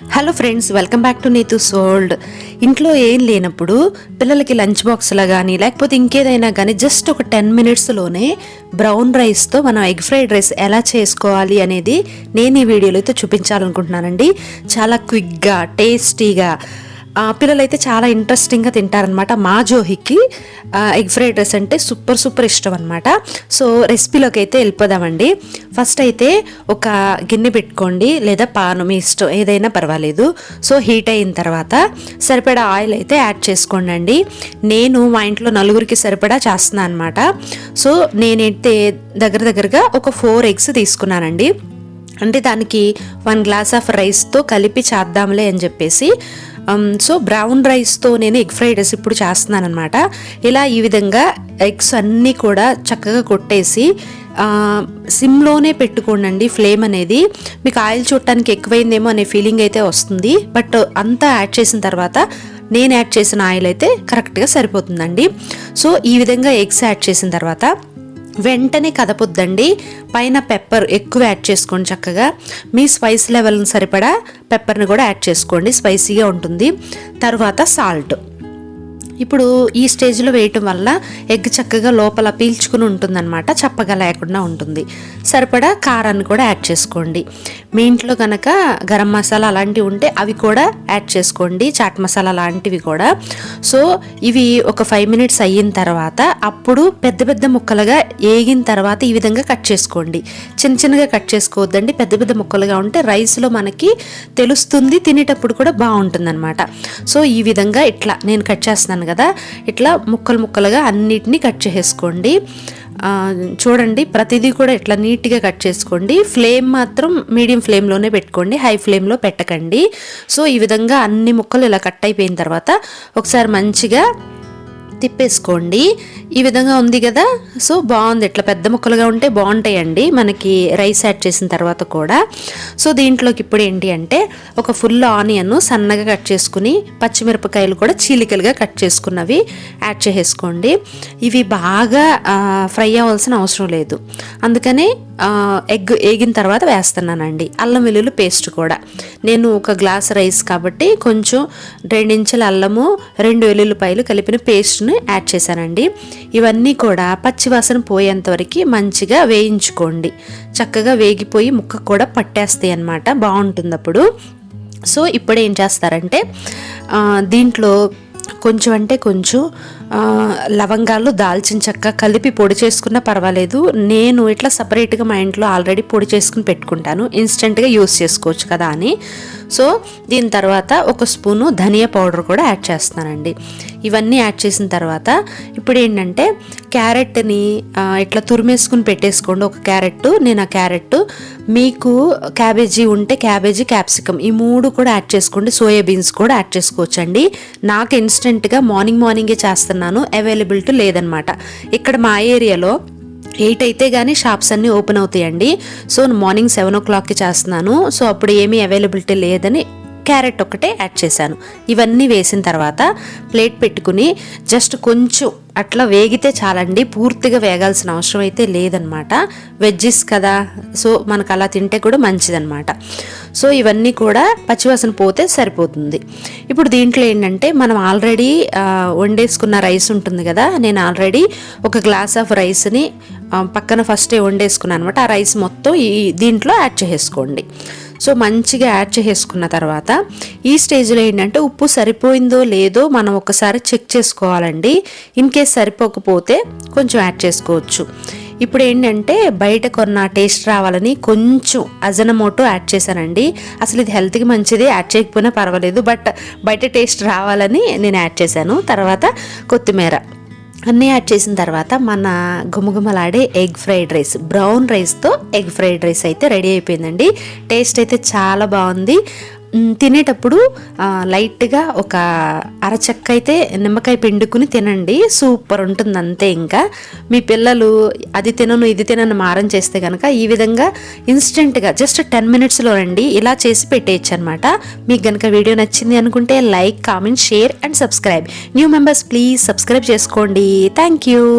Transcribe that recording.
Hello friends welcome back to Neetu sold ఇంట్లో ఏం లేనప్పుడు పిల్లలకి లంచ్ బాక్స్లో కానీ లేకపోతే ఇంకేదైనా కానీ జస్ట్ ఒక టెన్ మినిట్స్లోనే బ్రౌన్ రైస్తో మనం ఎగ్ ఫ్రైడ్ రైస్ ఎలా చేసుకోవాలి అనేది నేను ఈ వీడియోలో అయితే చూపించాలనుకుంటున్నానండి. చాలా క్విక్గా టేస్టీగా పిల్లలైతే చాలా ఇంట్రెస్టింగ్గా తింటారనమాట మా జోహికి ఎగ్ ఫ్రైడ్ రైస్ అంటే సూపర్ సూపర్ ఇష్టం అనమాట సో రెసిపీలోకి అయితే వెళ్ళిపోదామండి. ఫస్ట్ అయితే ఒక గిన్నె పెట్టుకోండి లేదా పాను మీ ఇష్టం ఏదైనా పర్వాలేదు. సో హీట్ అయిన తర్వాత సరిపడా ఆయిల్ అయితే యాడ్ చేసుకోండి అండి. నేను మా ఇంట్లో నలుగురికి సరిపడా చేస్తున్నాను అనమాట సో నేనైతే దగ్గర దగ్గరగా ఒక ఫోర్ ఎగ్స్ తీసుకున్నానండి. అంటే దానికి వన్ గ్లాస్ ఆఫ్ రైస్తో కలిపి చేద్దాంలే అని చెప్పేసి సో బ్రౌన్ రైస్తో నేను ఎగ్ ఫ్రైడ్ రైస్ ఇప్పుడు చేస్తున్నాను అనమాట ఇలా ఈ విధంగా ఎగ్స్ అన్నీ కూడా చక్కగా కొట్టేసి సిమ్లోనే పెట్టుకోండి ఫ్లేమ్ అనేది. మీకు ఆయిల్ చూడటానికి ఎక్కువైందేమో అనే ఫీలింగ్ అయితే వస్తుంది. బట్ అంతా యాడ్ చేసిన తర్వాత నేను యాడ్ చేసిన ఆయిల్ అయితే కరెక్ట్గా సరిపోతుందండి. సో ఈ విధంగా ఎగ్స్ యాడ్ చేసిన తర్వాత వెంటనే కదపొద్దండి. పైన పెప్పర్ ఎక్కువ యాడ్ చేసుకోండి చక్కగా. మీ స్పైస్ లెవెల్ని సరిపడా పెప్పర్ని కూడా యాడ్ చేసుకోండి. స్పైసీగా ఉంటుంది. తర్వాత సాల్ట్ ఇప్పుడు ఈ స్టేజ్లో వేయటం వల్ల ఎగ్ చక్కగా లోపల పీల్చుకుని ఉంటుందన్నమాట చప్పగా లేకుండా ఉంటుంది. సరిపడా కారాన్ని కూడా యాడ్ చేసుకోండి. మీ ఇంట్లో కనుక గరం మసాలా అలాంటివి ఉంటే అవి కూడా యాడ్ చేసుకోండి చాట్ మసాలా లాంటివి కూడా. సో ఇవి ఒక ఫైవ్ మినిట్స్ అయిన తర్వాత అప్పుడు పెద్ద పెద్ద ముక్కలుగా ఏగిన తర్వాత ఈ విధంగా కట్ చేసుకోండి. చిన్న చిన్నగా కట్ చేసుకోవద్దండి పెద్ద పెద్ద ముక్కలుగా ఉంటే రైస్లో మనకి తెలుస్తుంది తినేటప్పుడు కూడా బాగుంటుంది అనమాట సో ఈ విధంగా ఇట్లా నేను కట్ చేస్తున్నాను కదా? ఇట్లా ముక్కలు ముక్కలుగా అన్నిటినీ కట్ చేసేసుకోండి. చూడండి ప్రతిదీ కూడా ఇట్లా నీట్గా కట్ చేసుకోండి. ఫ్లేమ్ మాత్రం మీడియం ఫ్లేమ్లోనే పెట్టుకోండి హై ఫ్లేమ్లో పెట్టకండి. సో ఈ విధంగా అన్ని ముక్కలు ఇలా కట్ అయిపోయిన తర్వాత ఒకసారి మంచిగా తిప్పేసుకోండి. ఈ విధంగా ఉంది కదా? సో బాగుంది. ఇట్లా పెద్ద ముక్కలుగా ఉంటే బాగుంటాయండి. మనకి రైస్ యాడ్ చేసిన తర్వాత కూడా. సో దీంట్లోకి ఇప్పుడు ఏంటి అంటే ఒక ఫుల్ ఆనియన్ సన్నగా కట్ చేసుకుని పచ్చిమిరపకాయలు కూడా చీలికలుగా కట్ చేసుకున్నవి యాడ్ చేసేసుకోండి. ఇవి బాగా ఫ్రై అవ్వాల్సిన అవసరం లేదు. అందుకనే ఎగ్ ఏగిన తర్వాత వేస్తున్నానండి. అల్లం వెల్లుల్లి పేస్ట్ కూడా. నేను ఒక గ్లాస్ రైస్ కాబట్టి కొంచెం రెండించెల అల్లము రెండు వెల్లుల్లిపాయలు కలిపిన పేస్ట్ని యాడ్ చేశానండి. ఇవన్నీ కూడా పచ్చివాసన పోయేంతవరకు మంచిగా వేయించుకోండి. చక్కగా వేగిపోయి ముక్క కూడా పట్టేస్తాయి అన్నమాట. బాగుంటుంది అప్పుడు సో ఇప్పుడు ఏం చేస్తారంటే దీంట్లో కొంచెం అంటే కొంచెం లవంగాలు దాల్చిన చెక్క కలిపి పొడి చేసుకున్నా పర్వాలేదు. నేను ఇట్లా సపరేట్గా మా ఇంట్లో ఆల్రెడీ పొడి చేసుకుని పెట్టుకుంటాను. ఇన్స్టెంట్గా యూస్ చేసుకోవచ్చు కదా అని. సో దీని తర్వాత ఒక స్పూను ధనియా పౌడర్ కూడా యాడ్ చేస్తానండి ఇవన్నీ యాడ్ చేసిన తర్వాత ఇప్పుడు ఏంటంటే క్యారెట్ని ఇట్లా తురిమేసుకుని పెట్టేసుకోండి. ఒక క్యారెట్ నేను ఆ క్యారెట్ మీకు క్యాబేజీ ఉంటే క్యాబేజీ క్యాప్సికమ్ ఈ మూడు కూడా యాడ్ చేసుకోండి. సోయాబీన్స్ కూడా యాడ్ చేసుకోవచ్చండి. నాకు ఇన్స్టెంట్గా మార్నింగ్ మార్నింగే చేస్తాను చేస్తున్నాను అవైలబిలిటీ లేదనమాట. ఇక్కడ మా ఏరియాలో ఎయిట్ అయితే కానీ షాప్స్ అన్నీ ఓపెన్ అవుతాయండి. సో మార్నింగ్ సెవెన్ ఓ క్లాక్కి చేస్తున్నాను. సో అప్పుడు ఏమీ అవైలబిలిటీ లేదని క్యారెట్ ఒకటే యాడ్ చేశాను. ఇవన్నీ వేసిన తర్వాత ప్లేట్ పెట్టుకుని జస్ట్ కొంచెం అట్లా వేగితే చాలండి. పూర్తిగా వేగాల్సిన అవసరం అయితే లేదనమాట. వెజ్జెస్ కదా. సో మనకు అలా తింటే కూడా మంచిదనమాట. సో ఇవన్నీ కూడా పచ్చివాసన పోతే సరిపోతుంది. ఇప్పుడు దీంట్లో ఏంటంటే మనం ఆల్రెడీ వండేసుకున్న రైస్ ఉంటుంది కదా. నేను ఆల్రెడీ ఒక గ్లాస్ ఆఫ్ రైస్ని పక్కన ఫస్టే వండేసుకున్నాను అనమాట. ఆ రైస్ మొత్తం ఈ దీంట్లో యాడ్ చేసేసుకోండి. సో మంచిగా యాడ్ చేసేసుకున్న తర్వాత ఈ స్టేజ్లో ఏంటంటే ఉప్పు సరిపోయిందో లేదో మనం ఒకసారి చెక్ చేసుకోవాలండి. ఇన్ కేస్ సరిపోకపోతే కొంచెం యాడ్ చేసుకోవచ్చు. ఇప్పుడు ఏంటంటే బయట కొన్న టేస్ట్ రావాలని కొంచెం అజనమోటో యాడ్ చేశానండి. అసలు ఇది హెల్త్కి మంచిది యాడ్ చేయకపోయినా పర్వాలేదు బట్ బయట టేస్ట్ రావాలని నేను యాడ్ చేశాను. తర్వాత కొత్తిమీర. అన్నీ యాడ్ చేసిన తర్వాత మన గుమగుమలాడే ఎగ్ ఫ్రైడ్ రైస్ బ్రౌన్ రైస్తో ఎగ్ ఫ్రైడ్ రైస్ అయితే రెడీ అయిపోయిందండి. టేస్ట్ అయితే చాలా బాగుంది. తినేటప్పుడు లైట్గా ఒక అరచక్క అయితే నిమ్మకాయ పిండుకుని తినండి. సూపర్ ఉంటుంది అంతే ఇంకా. మీ పిల్లలు అది తినను ఇది తినను మారం చేస్తే కనుక ఈ విధంగా ఇన్స్టెంట్గా జస్ట్ టెన్ మినిట్స్లో రండి. ఇలా చేసి పెట్టేయచ్చు అనమాట మీకు కనుక వీడియో నచ్చింది అనుకుంటే like comment share and subscribe. New members please subscribe చేసుకోండి. Thank you